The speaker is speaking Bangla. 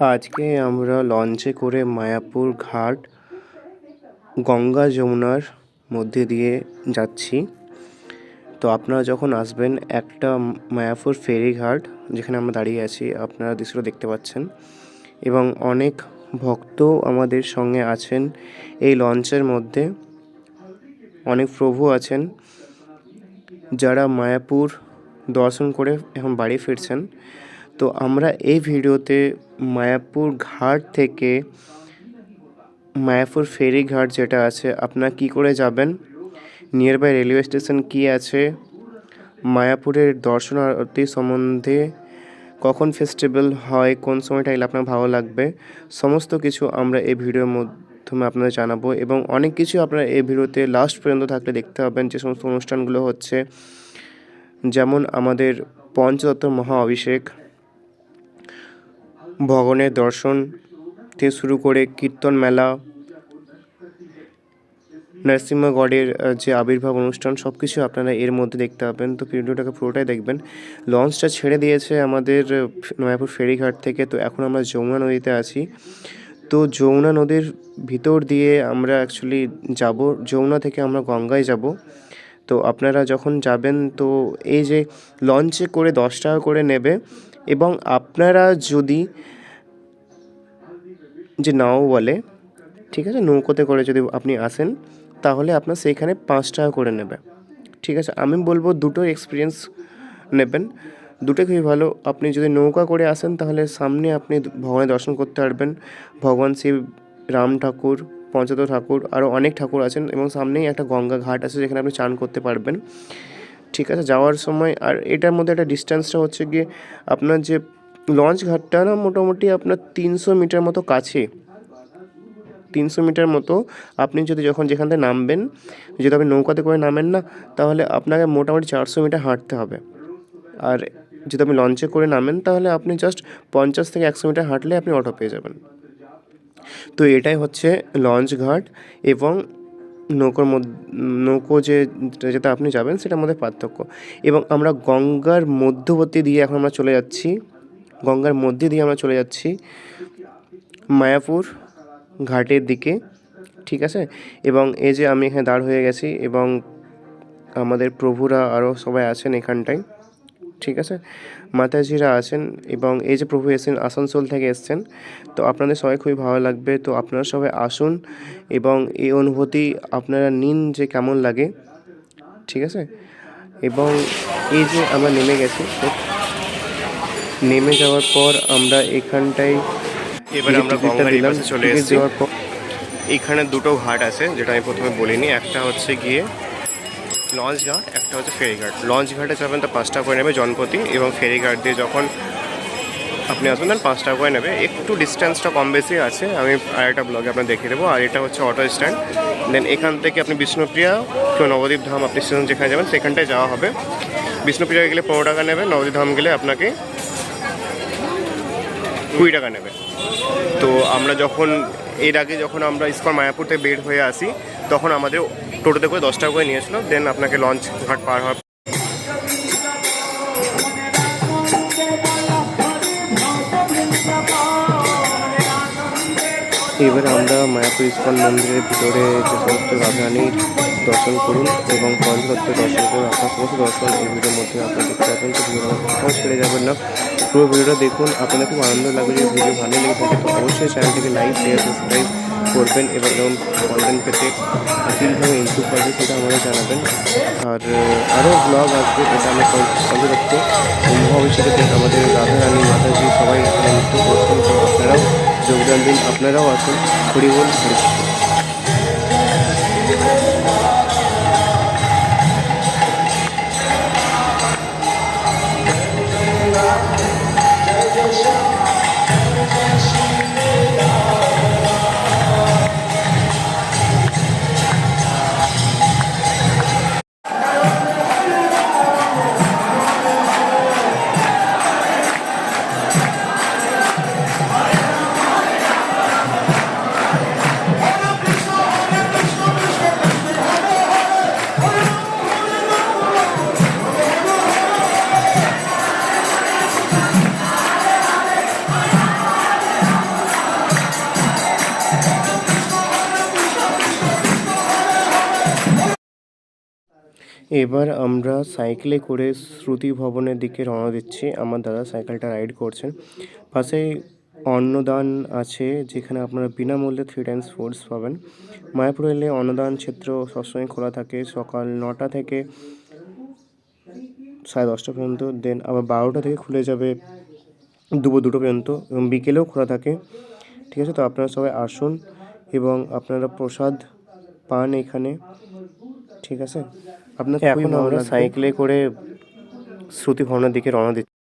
আজকে আমরা লঞ্চে করে মায়াপুর ঘাট গঙ্গা যমুনার মধ্যে দিয়ে যাচ্ছি। তো আপনারা যখন আসবেন একটা মায়াপুর ফেরিঘাট যেখানে আমরা দাঁড়িয়ে আছি, আপনারা দৃশ্যটা দেখতে পাচ্ছেন। এবং অনেক ভক্ত আমাদের সঙ্গে আছেন এই লঞ্চের মধ্যে। অনেক প্রভু আছেন যারা মায়াপুর দর্শন করে এখন বাড়ি ফিরছেন। তো আমরা এই ভিডিওতে মায়াপুর ঘাট থেকে মায়াপুর ফেরি ঘাট যেটা আছে, আপনার কী করে যাবেন? নিয়ার বাই রেলওয়ে স্টেশন কী আছে? মায়াপুরের দর্শনার্থী সম্বন্ধে কখন ফেস্টিভ্যাল হয়, কোন সময়টা এলে আপনার ভালো লাগবে? সমস্ত কিছু আমরা এই ভিডিওর মাধ্যমে আপনাদের জানাব এবং অনেক কিছু আপনারা এই ভিডিওতে লাস্ট পর্যন্ত থাকলে দেখতে পাবেন যে সমস্ত অনুষ্ঠানগুলো হচ্ছে। যেমন আমাদের পঞ্চদত্ত মহা অভিষেক ভগবানের দর্শন থেকে শুরু করে কীর্তন মেলা, নরসিংহগড়ের যে আবির্ভাব অনুষ্ঠান সব কিছু আপনারা এর মধ্যে দেখতে পাবেন। তো ভিডিওটাকে পুরোটাই দেখবেন। লঞ্চটা ছেড়ে দিয়েছে আমাদের নয়াপুর ফেরিঘাট থেকে। তো এখন আমরা যমুনা নদীতে আছি। তো যমুনা নদীর ভিতর দিয়ে আমরা অ্যাকচুয়ালি যাব। যমুনা থেকে আমরা গঙ্গায় যাব। তো আপনারা যখন যাবেন, তো এই যে লঞ্চে করে দশ টাকা করে নেবে এবং আপনারা যদি যে নাও বলে, ঠিক আছে, নৌকোতে করে যদি আপনি আসেন, তাহলে আপনার সেইখানে পাঁচ টাকা করে নেবে। ঠিক আছে, আমি বলব দুটো এক্সপিরিয়েন্স নেবেন। দুটো খুবই ভালো। আপনি যদি নৌকা করে আসেন, তাহলে সামনে আপনি ভগবানের দর্শন করতে পারবেন। ভগবান শিব, রাম ঠাকুর, পঞ্চত ঠাকুর আরও অনেক ঠাকুর আছেন এবং সামনেই একটা গঙ্গা ঘাট আছে, যেখানে আপনি চান করতে পারবেন। ঠিক আছে, যাওয়ার সময়। আর এটার মধ্যে একটা ডিস্টেন্সটা হচ্ছে গিয়ে আপনার যে লঞ্চ ঘাটটা না, মোটামুটি আপনার তিনশো মিটার মতো কাছে। তিনশো মিটার মতো আপনি যদি যখন যেখান থেকে নামবেন যদি আপনি নৌকাতে করে নামেন না, তাহলে আপনাকে মোটামুটি চারশো মিটার হাঁটতে হবে। আর যদি আপনি লঞ্চে করে নামেন, তাহলে আপনি জাস্ট পঞ্চাশ থেকে একশো মিটার হাঁটলে আপনি অটো পেয়ে যাবেন। তো এটাই হচ্ছে লঞ্চ ঘাট এবং নৌকোর মধ্যে, নৌকো যে, যেটা আপনি যাবেন সেটার মধ্যে পার্থক্য। এবং আমরা গঙ্গার মধ্যবর্তী দিয়ে এখন আমরা চলে যাচ্ছি, গঙ্গার মধ্যে দিয়ে আমরা চলে যাচ্ছি মায়াপুর ঘাটের দিকে, ঠিক আছে? এবং এই যে আমি এখানে দাঁড় হয়ে গেছি এবং আমাদের প্রভুরা আরও সবাই আছেন এখানটায়। ঠিক আছে? মাতাজিরা আছেন এবং এই যে প্রভু এসেছেন আসানসোল থেকে এসছেন তো আপনাদের সবাই খুবই ভালো লাগবে। তো আপনারা সবাই আসুন এবং এই অনুভূতি আপনারা নিন যে কেমন লাগে ঠিক আছে? এবং এই যে আমরা নেমে গেছি নেমে যাওয়ার পর আমরা এখানটায় এবার আমরা গঙ্গার চলে এসেছি। পর এখানে দুটো ঘাট আছে যেটা আমি প্রথমে বলিনি। একটা হচ্ছে গিয়ে লঞ্চ ঘাট, একটা হচ্ছে ফেরিঘাট লঞ্চ ঘাটে যাবেন তো পাঁচ টাকা করে নেবে জনপতি এবং ফেরিঘাট দিয়ে যখন আপনি আসবেন দেন পাঁচ টাকা করে নেবে। একটু ডিস্টেন্সটা কম বেশি আছে। আমি আরেকটা ব্লগে আপনার দেখিয়ে দেবো। আর এটা হচ্ছে অটো স্ট্যান্ড দেন এখান থেকে আপনি বিষ্ণুপ্রিয়া কেউ নবদ্বীপ ধাম আপনি স্টেশন যেখানে যাবেন, সেখানটায় যাওয়া হবে। বিষ্ণুপ্রিয়া গেলে পনেরো টাকা নেবে, নবদ্বীপ ধাম গেলে আপনাকে কুড়ি টাকা নেবে। তো আমরা যখন, এর আগে যখন আমরা ইস্কন মায়াপুর থেকে বের হয়ে আসি, তখন আমাদের টোটোতে করে দশ টাকা করে নিয়েছিল দেন আপনাকে লঞ্চ ঘাট পার হওয়ার এবার আমরা মায়াপুর ইস্কন মন্দিরের ভিতরে যে সমস্ত রাজধানীর দর্শন করুন এবং পঞ্চদত্ত দর্শন করুন, আপনার সমস্ত দর্শন এই ভিডিওর মধ্যে আপনারা দেখতে পাবেন। তো কোথাও ছেড়ে যাবেন না। পুরো ভিডিওটা দেখুন, আপনাদের খুব আনন্দ লাগবে। যদি ভিডিও ভালো লেগে থাকে, তো অবশ্যই চ্যানেলটিকে লাইক শেয়ার সাবস্ক্রাইব করবেন এবং এরকম কন্টেন্ট পেতে কীভাবে ইমপ্রুভ করবে সেটা আমাদের জানাবেন। আর আরও ব্লগ আসবে, এটা আমি পঞ্চদত্ত মহাভিষেকে আমাদের রাধা রানী, মাতাজি সবাই নৃত্য করছেন আপনারাও যোগদান দিন, আপনারাও আসুন হরিকৃষ্ণ এবার আমরা সাইকেলে করে শ্রুতি ভবনের দিকে রওনা দিচ্ছি। আমার দাদা সাইকেলটা রাইড করছেন। পাশেই অন্নদান আছে, যেখানে আপনারা বিনামূল্যে থ্রি টাইমস ফুডস পাবেন। মায়াপুর এলে অন্নদান ক্ষেত্র সবসময় খোলা থাকে। সকাল নটা থেকে সাড়ে দশটা পর্যন্ত দেন আবার বারোটা থেকে খুলে যাবে দুপুর দুটো পর্যন্ত এবং বিকেলেও খোলা থাকে। ঠিক আছে? তো আপনারা সবাই আসুন এবং আপনারা প্রসাদ পান এখানে। ঠিক আছে? আপনার এখন আমরা সাইকেলে করে শ্রুতি ভবনের দিকে রওনা দিচ্ছি।